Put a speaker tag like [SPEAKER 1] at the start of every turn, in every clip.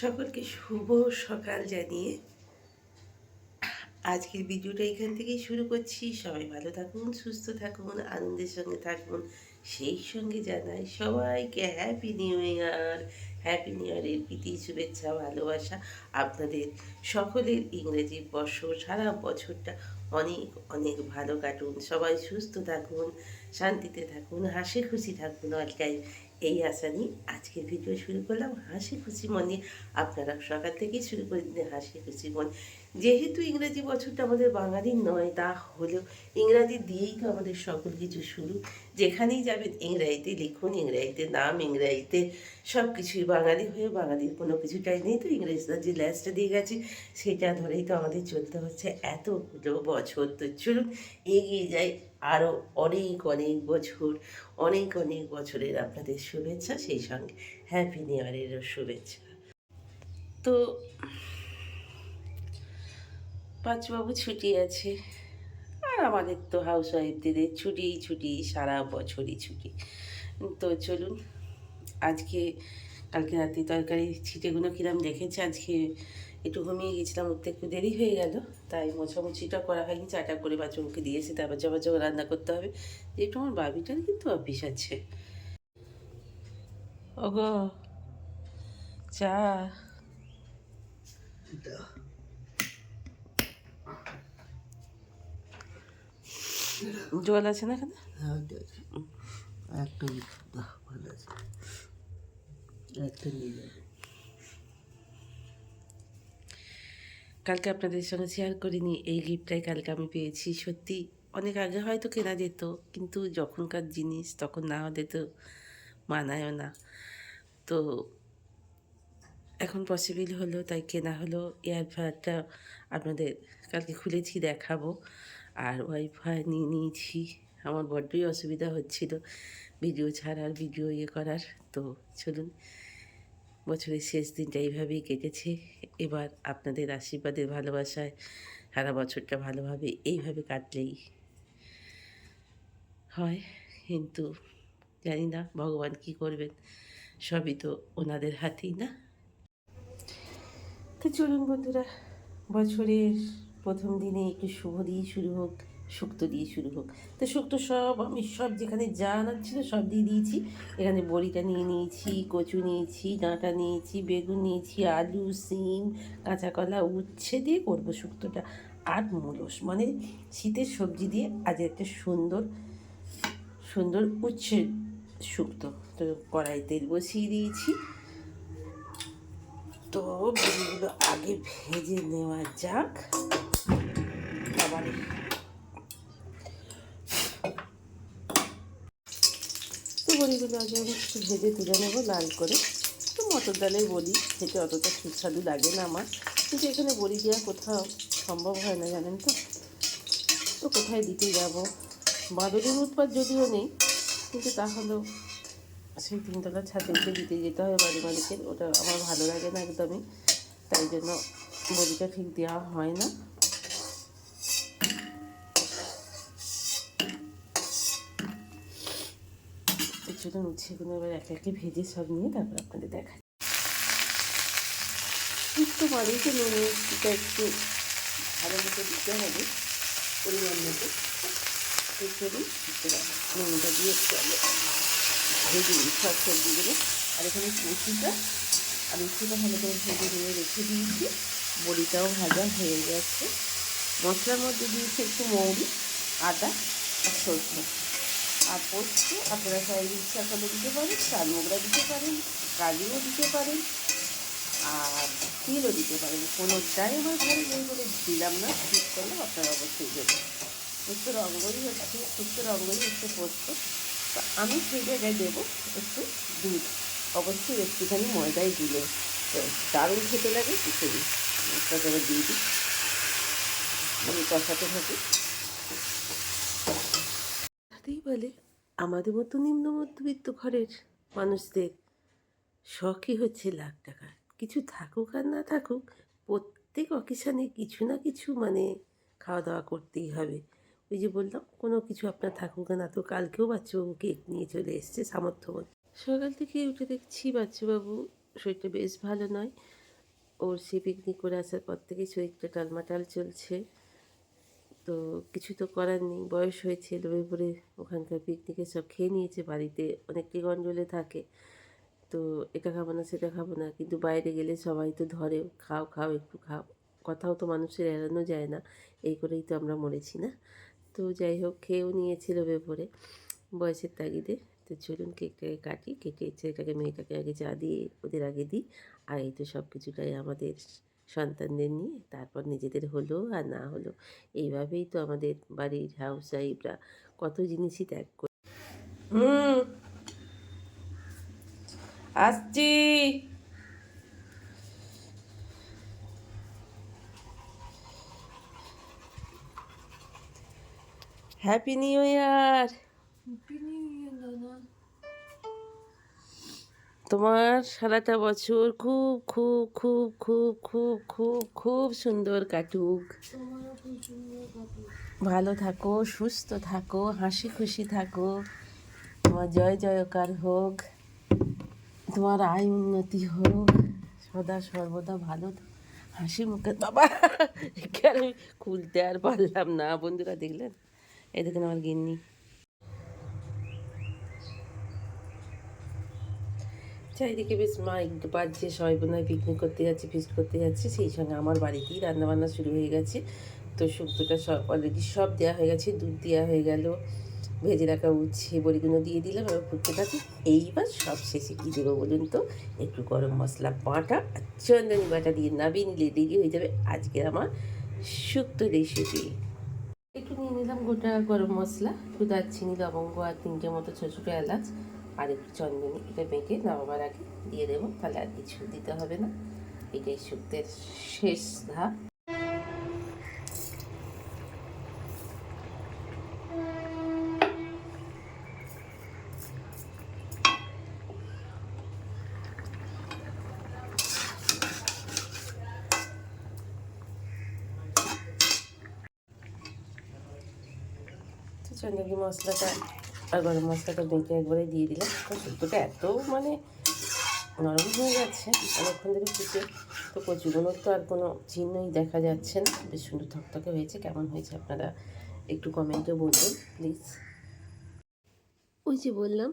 [SPEAKER 1] সকলকে শুভ সকাল জানিয়ে আজকের ভিডিওটা এখান থেকেই শুরু করছি সবাই ভালো থাকুন সুস্থ থাকুন আনন্দের সঙ্গে থাকুন সেই সঙ্গে জানাই সবাইকে happy new year happy new ইয়ারের প্রীতি শুভেচ্ছা ভালোবাসা আপনাদের সকলের ইংরেজি বর্ষ সারা বছরটা অনেক অনেক ভালো কাটুন সবাই সুস্থ থাকুন শান্তিতে থাকুন হাসি খুশি থাকুন অলকাই এই আশা নিয়ে আজকের ভিডিও শুরু করলাম হাসি খুশি মনে আপনারা সকাল থেকেই শুরু করে দিন হাসি খুশি মন যেহেতু ইংরাজি বছরটা আমাদের বাঙালির নয় তা হলেও ইংরাজি দিয়েই তো আমাদের সকল কিছু শুরু যেখানেই যাবেন ইংরাজিতে লিখুন ইংরাজিতে নাম ইংরাজিতে সব কিছুই বাঙালি হয়ে বাঙালির কোনো কিছুটাই নেই তো ইংরেজরা যে ল্যাসটা দিয়ে গেছে সেটা ধরেই তো আমাদের চলতে হচ্ছে এতগুলো বছর তো চলুন এগিয়ে যাই আরও অনেক অনেক বছর অনেক অনেক বছরের আপনাদের শুভেচ্ছা সেই সঙ্গে হ্যাপি নিউ ইয়ারেরও শুভেচ্ছা তো পাঁচবাবু ছুটি আছে আর আমাদের তো হাউস ওয়াইফদের ছুটি ছুটি সারা বছরই ছুটি তো চলুন আজকে কালকে রাতে তরকারি ছিটেগুলো কিরম দেখেছে আজকে একটু ঘুমিয়ে গেছিলাম উঠতে একটু দেরি হয়ে গেল তাই মোছামুছিটা করা হয়নি চাটা করে বাচ্চাকে দিয়েছি তারপর যাবার যাবার রান্না করতে হবে যেহেতু আমার বাবিটার কিন্তু অফিস আছে ওগো চা জল আছে না একটা হ্যাঁ, একটা নিয়ে যাবে কালকে আপনাদের সঙ্গে শেয়ার করিনি এই গিফটটাই কালকে আমি পেয়েছি সত্যি অনেক আগে হয়তো কেনা যেত কিন্তু যখনকার জিনিস তখন না হলে তো মানায়ও না তো এখন পসিবিল হলো তাই কেনা হলো ফায়ারটা আপনাদের কালকে খুলেছি দেখাবো আর ওয়াইফাই নিয়ে নিয়েছি আমার বড্ডই অসুবিধা হচ্ছিল ভিডিও ছাড়ার ভিডিও ইয়ে করার তো চলুন বছরের শেষ দিনটা এইভাবেই কেটেছে এবার আপনাদের আশীর্বাদের ভালোবাসায় সারা বছরটা ভালোভাবে এইভাবে কাটলেই হয় কিন্তু জানি না ভগবান কি করবেন সবই তো ওনাদের হাতেই না তো চলুন বন্ধুরা বছরের প্রথম দিনে একটু শুভ দিয়ে শুরু হোক শুক্তো দিয়ে শুরু হোক তো শুক্তো সব আমি সব যেখানে যা আনার ছিল সব দিয়ে দিয়েছি এখানে বড়িটা নিয়ে নিয়েছি কচু নিয়েছি ডাঁটা নিয়েছি বেগুন নিয়েছি আলু সিম কাঁচাকলা উচ্ছে দিয়ে করবো শুক্তোটা আর মুলস মানে শীতের সবজি দিয়ে আজ একটা সুন্দর সুন্দর উচ্ছে শুক্তো তো কড়াই তেল বসিয়ে দিয়েছি তো আগে ভেজে নেওয়া যাক আবার বড়িগুলো আগে আমি একটু ভেজে তুলে নেবো লাল করে তো মটর ডালের বড়ি খেতে অতটা সুস্বাদু লাগে না আমার কিন্তু এখানে বড়ি দেওয়া কোথাও সম্ভব হয় না জানেন তো তো কোথায় দিতে যাব বাদলের উৎপাত যদিও নেই কিন্তু তাহলেও সেই তিনতলা ছাদে উঠে দিতে যেতে হয় বাড়ি মালিকের ওটা আমার ভালো লাগে না একদমই তাই জন্য বড়িটা ঠিক দেওয়া হয় না মাংসটা উঠছে এগুলো এবার একে একে ভেজে সব নিয়ে তারপর আপনাদের দেখা একটু বাড়িতে নুনটা একটু ভালো মতো দিতে হবে পরিমাণ মতো এরপরে নুনটা দিয়ে একটু ভেজে নিই সব সবজিগুলো আর এখানে কচুটা আর লুচিটা ভালো করে ভেজে নিয়ে রেখে দিয়েছি বড়িটাও ভাজা হয়ে গেছে মশলার মধ্যে দিয়েছি একটু মৌরি আদা আর সরষে আর পোস্ত আপনারা সবাই ইচ্ছা করে দিতে পারেন চাল মোগরা দিতে পারেন কালিও দিতে পারেন আর তিলও দিতে পারেন চাই আমার ঘরে যেই করে দিলাম না ঠিক করলে আপনারা অবশ্যই দেবেন উত্তর অঙ্গই হচ্ছে উত্তর অঙ্গই হচ্ছে পোস্ত তো আমি সেই জায়গায় দেবো একটু দুধ অবশ্যই একটুখানি ময়দায় দিলে তো দারুণ খেতে লাগে কিছুই দিয়ে দিই আমি কষাতে থাকি বলতেই বলে আমাদের মতো নিম্ন মধ্যবিত্ত ঘরের মানুষদের শখই হচ্ছে লাখ টাকা কিছু থাকুক আর না থাকুক প্রত্যেক অকেশানে কিছু না কিছু মানে খাওয়া দাওয়া করতেই হবে ওই যে বললাম কোনো কিছু আপনার থাকুক না তো কালকেও বাচ্চাবাবু কেক নিয়ে চলে এসছে সামর্থ্য সকাল থেকে উঠে দেখছি বাচ্চাবাবু শরীরটা বেশ ভালো নয় ওর সে পিকনিক করে আসার পর থেকে শরীরটা টালমাটাল চলছে তো কিছু তো করার নেই বয়স হয়েছে লোভে পড়ে ওখানকার পিকনিকে সব খেয়ে নিয়েছে বাড়িতে অনেকে গন্ডলে থাকে তো এটা খাবো না সেটা খাবো না কিন্তু বাইরে গেলে সবাই তো ধরে খাও খাও একটু খাও কথাও তো মানুষের এড়ানো যায় না এই করেই তো আমরা মরেছি না তো যাই হোক খেয়েও নিয়েছে লোভে পড়ে বয়সের তাগিদে তো চলুন কেকটাকে কাটি কেটে ছেলেটাকে মেয়েটাকে আগে চা দিয়ে ওদের আগে দিই আর এই তো সব কিছুটাই আমাদের সন্তানদের নিয়ে তারপর নিজেদের হলো আর না হলো এইভাবেই তো আমাদের বাড়ির হাউস ওয়াইফরা কত জিনিসই ত্যাগ করে হুম আসছি happy new year
[SPEAKER 2] happy new year দাদা
[SPEAKER 1] তোমার সারাটা বছর খুব খুব খুব খুব খুব খুব খুব সুন্দর কাটুক ভালো থাকো সুস্থ থাকো হাসি খুশি থাকো তোমার জয় জয়কার হোক তোমার আয় উন্নতি হোক সদা সর্বদা ভালো হাসি মুখে বাবা আমি খুলতে আর পারলাম না বন্ধুরা দেখলেন এই দেখুন আমার গিন্নি চারিদিকে বেশ মাইক বাজছে সবাই বোনায় পিকনিক করতে যাচ্ছে ফিস্ট করতে যাচ্ছে সেই সঙ্গে আমার বাড়িতেই রান্নাবান্না শুরু হয়ে গেছে তো শুক্তোটা সব অলরেডি সব দেওয়া হয়ে গেছে দুধ দেওয়া হয়ে গেল ভেজে রাখা উচ্ছে বড়িগুলো দিয়ে দিলাম এবার ফুটতে থাকি এইবার সব শেষে কী দেবো বলুন তো একটু গরম মশলা বাটা আর চন্দনী বাটা দিয়ে নাবিন নিলে রেডি হয়ে যাবে আজকে আমার শুক্তো রেসিপি একটু নিয়ে নিলাম গোটা গরম মশলা একটু দারচিনি লবঙ্গ আর তিনটে মতো ছোটো ছোটো এলাচ আর একটু চন্দনি এটা মেখে নামাবার আগে দিয়ে দেবো তাহলে আর কিছু দিতে হবে না এটাই শুক্তের শেষ ধাপ চন্দ্রী মশলাটা আর গরম মশলাটা বেঁকে একবারে দিয়ে দিলাম তো সুতোটা এত মানে নরম হয়ে যাচ্ছে অনেকক্ষণ ধরে ফুটে তো কচুগুলোর তো আর কোনো চিহ্নই দেখা যাচ্ছে না বেশ সুন্দর থকথকে হয়েছে কেমন হয়েছে আপনারা একটু কমেন্টে বলবেন প্লিজ ওই যে বললাম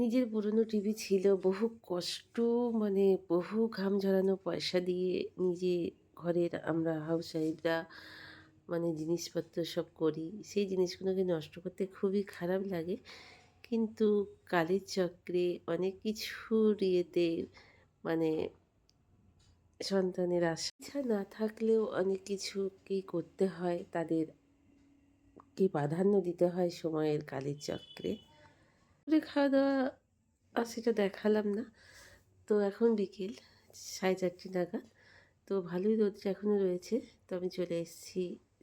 [SPEAKER 1] নিজের পুরনো টিভি ছিল বহু কষ্ট মানে বহু ঘাম ঝরানো পয়সা দিয়ে নিজে ঘরের আমরা হাউস ওয়াইফরা মানে জিনিসপত্র সব করি সেই জিনিসগুলোকে নষ্ট করতে খুবই খারাপ লাগে কিন্তু কালের চক্রে অনেক কিছুর ইয়েতে মানে সন্তানের আশা ইচ্ছা না থাকলেও অনেক কিছুকেই করতে হয় তাদের কি প্রাধান্য দিতে হয় সময়ের কালের চক্রে খাওয়া দাওয়া আর সেটা দেখালাম না তো এখন বিকেল সাড়ে চারটে নাগাদ তো ভালোই রোদটা এখনও রয়েছে তো আমি চলে এসেছি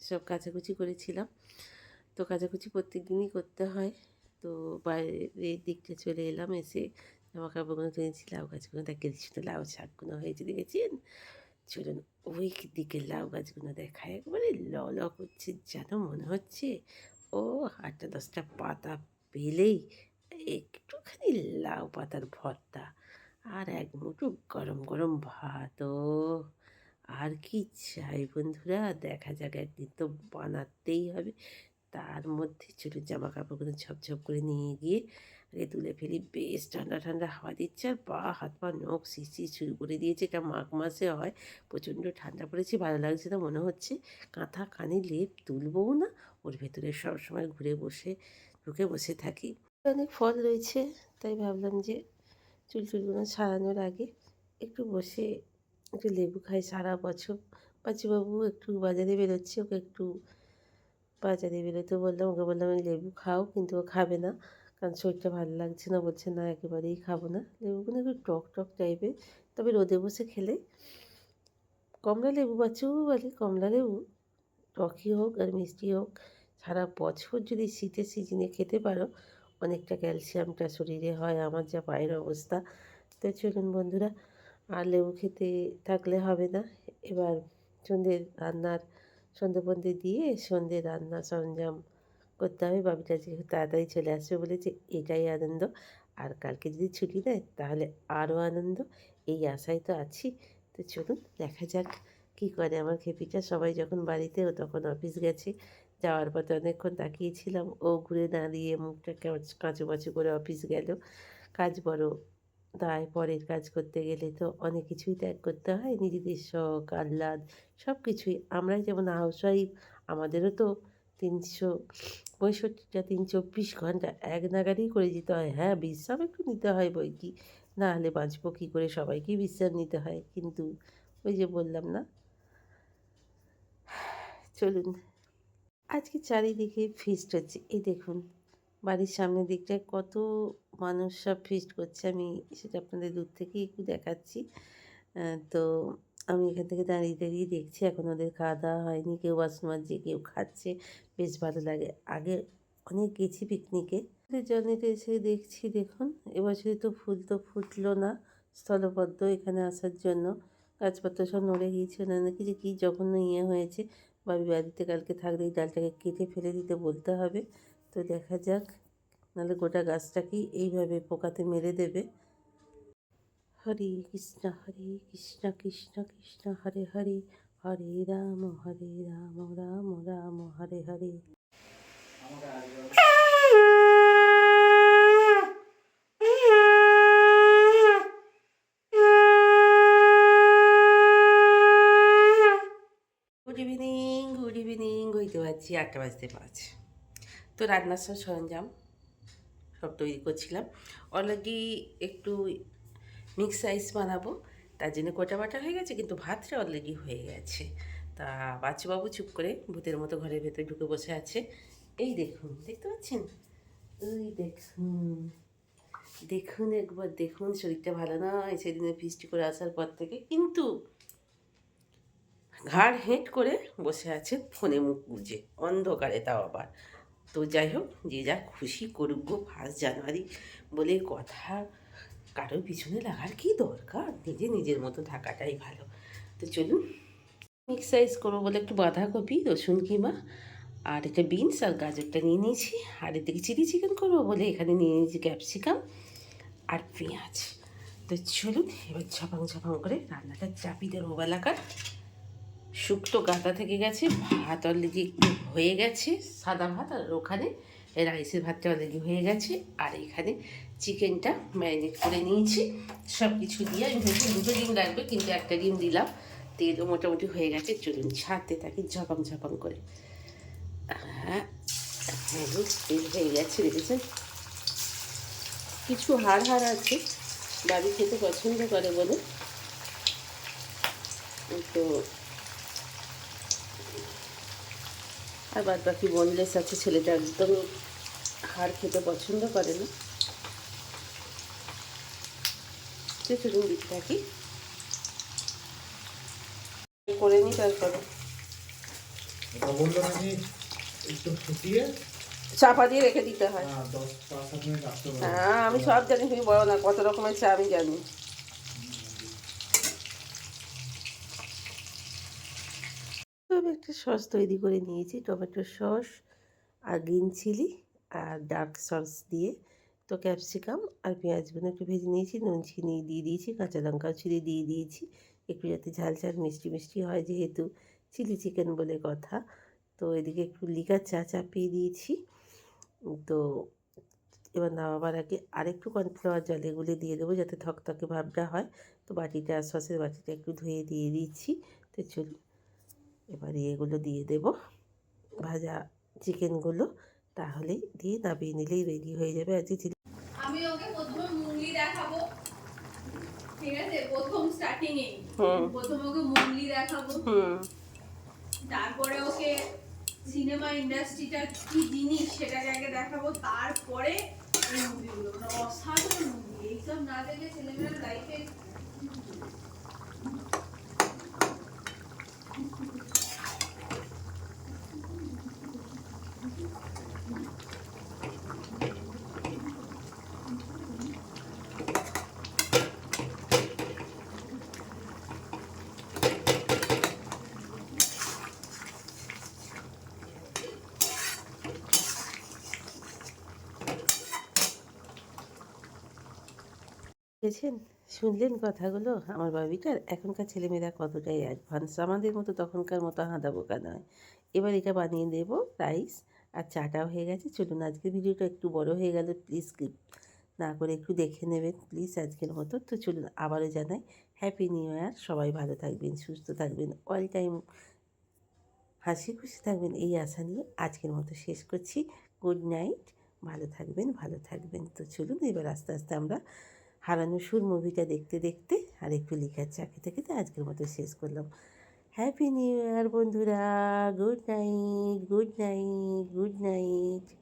[SPEAKER 1] সব কাচাকুচি করেছিলাম তো কাচাকুচি প্রত্যেক দিনই করতে হয় তো বাইরের দিকটা চলে এলাম এসে জামা কাপড়গুলো ধুয়েছি লাউ গাছগুলো দেখে শুধু লাউ শাকগুলো হয়েছে দেখেছেন চলুন ওই দিকে লাউ গাছগুলো দেখায় একবারে ল ল করছে যেন মনে হচ্ছে ও আটটা দশটা পাতা পেলেই একটুখানি লাউ পাতার ভর্তা আর এক মুঠো গরম গরম ভাত ও আর কি চাই বন্ধুরা দেখা যাক একদিন তো বানাতেই হবে তার মধ্যে ছোটো জামা কাপড়গুলো ঝপঝপ করে নিয়ে গিয়ে আগে তুলে ফেলি বেশ ঠান্ডা ঠান্ডা হাওয়া দিচ্ছে আর পা হাত পা নখ শিশি শুরু করে দিয়েছে এটা মাঘ মাসে হয় প্রচণ্ড ঠান্ডা পড়েছে ভালো লাগছে না মনে হচ্ছে কাঁথা কানে লেপ তুলবও না ওর ভেতরে সবসময় ঘুরে বসে ঢুকে বসে থাকি অনেক ফল রয়েছে তাই ভাবলাম যে চুল চুলগুলো ছাড়ানোর আগে একটু বসে একটু লেবু খাই সারা বছর পাচিবাবু একটু বাজারে বেরোচ্ছে ওকে একটু বাজারে বেরোতে বললাম ওকে বললাম আমি লেবু খাও কিন্তু ও খাবে না কারণ শরীরটা ভালো লাগছে না বলছে না একেবারেই খাবো না লেবুগুলো একটু টক টক টাইপের তবে রোদে বসে খেলে কমলা লেবু বাচ্চাও বলে কমলা লেবু টকই হোক আর মিষ্টি হোক সারা বছর যদি শীতের সিজনে খেতে পারো অনেকটা ক্যালসিয়ামটা শরীরে হয় আমার যা পায়ের অবস্থা তো চলুন বন্ধুরা আর লেবু খেতে থাকলে হবে না এবার সন্ধ্যের রান্নার সন্ধ্যেপন্থে দিয়ে সন্ধে রান্না সরঞ্জাম করতে হবে বাবিটা যে তাড়াতাড়ি চলে আসবে বলেছে এটাই আনন্দ আর কালকে যদি ছুটি দেয় তাহলে আরও আনন্দ এই আশায় তো আছি তো চলুন দেখা যাক কী করে আমার খেপিটা সবাই যখন বাড়িতে ও তখন অফিস গেছে যাওয়ার পথে অনেকক্ষণ তাকিয়েছিলাম ও ঘুরে দাঁড়িয়ে মুখটা কাঁচু কাঁচু করে অফিস গেল কাজ বড় তাই পরের কাজ করতে গেলে তো অনেক কিছুই ত্যাগ করতে হয় নিজেদের শখ আহ্লাদ সব কিছুই আমরাই যেমন হাউস ওয়াইফ আমাদেরও তো তিনশো পঁয়ষট্টিটা তিন চব্বিশ ঘন্টা এক নাগারেই করে যেতে হয় হ্যাঁ বিশ্রাম একটু নিতে হয় বই কি নাহলে বাঁচবো কী করে সবাইকেই বিশ্রাম নিতে হয় কিন্তু ওই যে বললাম না চলুন আজকে চারিদিকে ফিস্ট হচ্ছে এই দেখুন বাড়ির সামনের দিকটায় কত মানুষ সব ফিস্ট করছে আমি সেটা আপনাদের দূর থেকেই একটু দেখাচ্ছি তো আমি এখান থেকে দাঁড়িয়ে দাঁড়িয়ে দেখছি এখন ওদের খাওয়া দাওয়া হয়নি কেউ বাসন মাজছে কেউ খাচ্ছে বেশ ভালো লাগে আগে অনেক গেছি পিকনিকে ওদের নিতে এসে দেখছি দেখুন এবছরে তো ফুল তো ফুটলো না স্থলপদ্ম এখানে আসার জন্য গাছপত্র সব নড়ে গিয়েছিল না নাকি যে কী জঘন্য ইয়ে হয়েছে বাবি বাড়িতে কালকে থাকলে এই ডালটাকে কেটে ফেলে দিতে বলতে হবে তো দেখা যাক নাহলে গোটা গাছটাকেই এইভাবে পোকাতে মেরে দেবে Hare Krishna Hare Krishna Krishna Krishna Hare Hare Hare Ram Hare Ram Ram Ram Hare Hare good evening good evening হইতে পারছি আটটা বাজতে পারছি তো রান্নার সব সরঞ্জাম সব তৈরি করছিলাম অলরেডি একটু মিক্স রাইস বানাবো তার জন্য কোটা বাটা হয়ে গেছে কিন্তু ভাতটা অলরেডি হয়ে গেছে তা বাচ্চুবাবু চুপ করে ভূতের মতো ঘরের ভেতরে ঢুকে বসে আছে এই দেখুন দেখতে পাচ্ছেন ওই দেখুন দেখুন একবার দেখুন শরীরটা ভালো নয় সেদিনে বৃষ্টি করে আসার পর থেকে কিন্তু ঘাড় হেঁট করে বসে আছে ফোনে মুখ গুজে অন্ধকারে তাও আবার তো যাই হোক যে যা খুশি করুক গো ফার্স্ট জানুয়ারি বলে কথা কারোর পিছনে লাগার কি দরকার নিজে নিজের মতো থাকাটাই ভালো তো চলুন মিক্স সাইজ করবো বলে একটু বাঁধাকপি রসুন কিমা আর একটা বিনস আর গাজরটা নিয়ে নিয়েছি আর এদিকে চিলি চিকেন করবো বলে এখানে নিয়ে নিয়েছি ক্যাপসিকাম আর পেঁয়াজ তো চলুন এবার ঝাপাং ঝাপাং করে রান্নাটা চাপি দেবো বেলাকার শুক্তো গাঁদা থেকে গেছে ভাত অলরেডি একটু হয়ে গেছে সাদা ভাত আর ওখানে রাইসের ভাতটা অলরেডি হয়ে গেছে আর এখানে চিকেনটা ম্যারিনেট করে নিয়েছি সব কিছু দিয়ে আমি ভেবেছি দুটো ডিম লাগবে কিন্তু একটা ডিম দিলাম তেলও মোটামুটি হয়ে গেছে চলুন ছাড়তে থাকি ঝপাম ঝপাম করে হ্যাঁ, হ্যাঁ তেল হয়ে গেছে দেখেছেন কিছু হাড় হাড় আছে বাড়ি খেতে পছন্দ করে বলে তো আর বাদ বাকি বোনলেস আছে ছেলেটা একদমই হাড় খেতে পছন্দ করে না চুচুরুন দিতে থাকি করে নি তারপরে চাপা দিয়ে রেখে দিতে হয় হ্যাঁ, হ্যাঁ আমি সব জানি তুমি বলো না কত রকমের চা আমি জানি একটা সস তৈরি করে নিয়েছি টমেটো সস আর গ্রিন চিলি আর ডার্ক সস দিয়ে তো ক্যাপসিকাম আর পেঁয়াজগুলো একটু ভেজে নিয়েছি নুন চিনি দিয়ে দিয়েছি কাঁচা লঙ্কাও ছিঁড়ে দিয়ে দিয়েছি একটু যাতে ঝাল ঝাল মিষ্টি মিষ্টি হয় যেহেতু চিলি চিকেন বলে কথা তো এদিকে একটু লিকার চা চাপিয়ে দিয়েছি তো এবার নামাবার আগে আরেকটু কর্নফ্লাওয়ার জলে গুলে দিয়ে দেবো যাতে ধকধকে ভাবটা হয় তো বাটিটা সসের বাটিটা একটু ধুয়ে দিয়ে দিচ্ছি তো চলুন এবার এগুলো দিয়ে দেব ভাজা চিকেনগুলো তাহলেই দিয়ে নামিয়ে নিলেই রেডি হয়ে যাবে আজকে চিলি
[SPEAKER 3] আমি ওকে প্রথমে মুঙ্গলি দেখাবো ঠিক আছে প্রথম স্টার্টিং এ প্রথম ওকে মুঙ্গলি দেখাবো তারপরে ওকে সিনেমা ইন্ডাস্ট্রিটা কি জিনিস সেটা আগে দেখাবো তারপরে এই মুভিগুলো মানে অসাধারণ মুভি এইসব না দেখে ছেলেমেয়েরা লাইফে
[SPEAKER 1] দেখেছেন শুনলেন কথাগুলো আমার বাবিটার এখনকার ছেলেমেয়েরা কতটাই অ্যাডভান্স আমাদের মতো তখনকার মতো হাঁদা বোকা নয় এবার এটা বানিয়ে দেব রাইস আর চাটাও হয়ে গেছে চলুন আজকের ভিডিওটা একটু বড় হয়ে গেল প্লিজ না করে একটু দেখে নেবেন প্লিজ আজকের মতো তো চলুন আবারও জানাই হ্যাপি নিউ ইয়ার সবাই ভালো থাকবেন সুস্থ থাকবেন অল টাইম হাসি খুশি থাকবেন এই আশা নিয়ে আজকের মতো শেষ করছি গুড নাইট ভালো থাকবেন ভালো থাকবেন তো চলুন এবার আস্তে আস্তে আমরা হারানো সুর মুভিটা দেখতে দেখতে আর একটু লেখার চা থেকে খেতে আজকের মতো শেষ করলাম হ্যাপি নিউ ইয়ার বন্ধুরা good night good night good night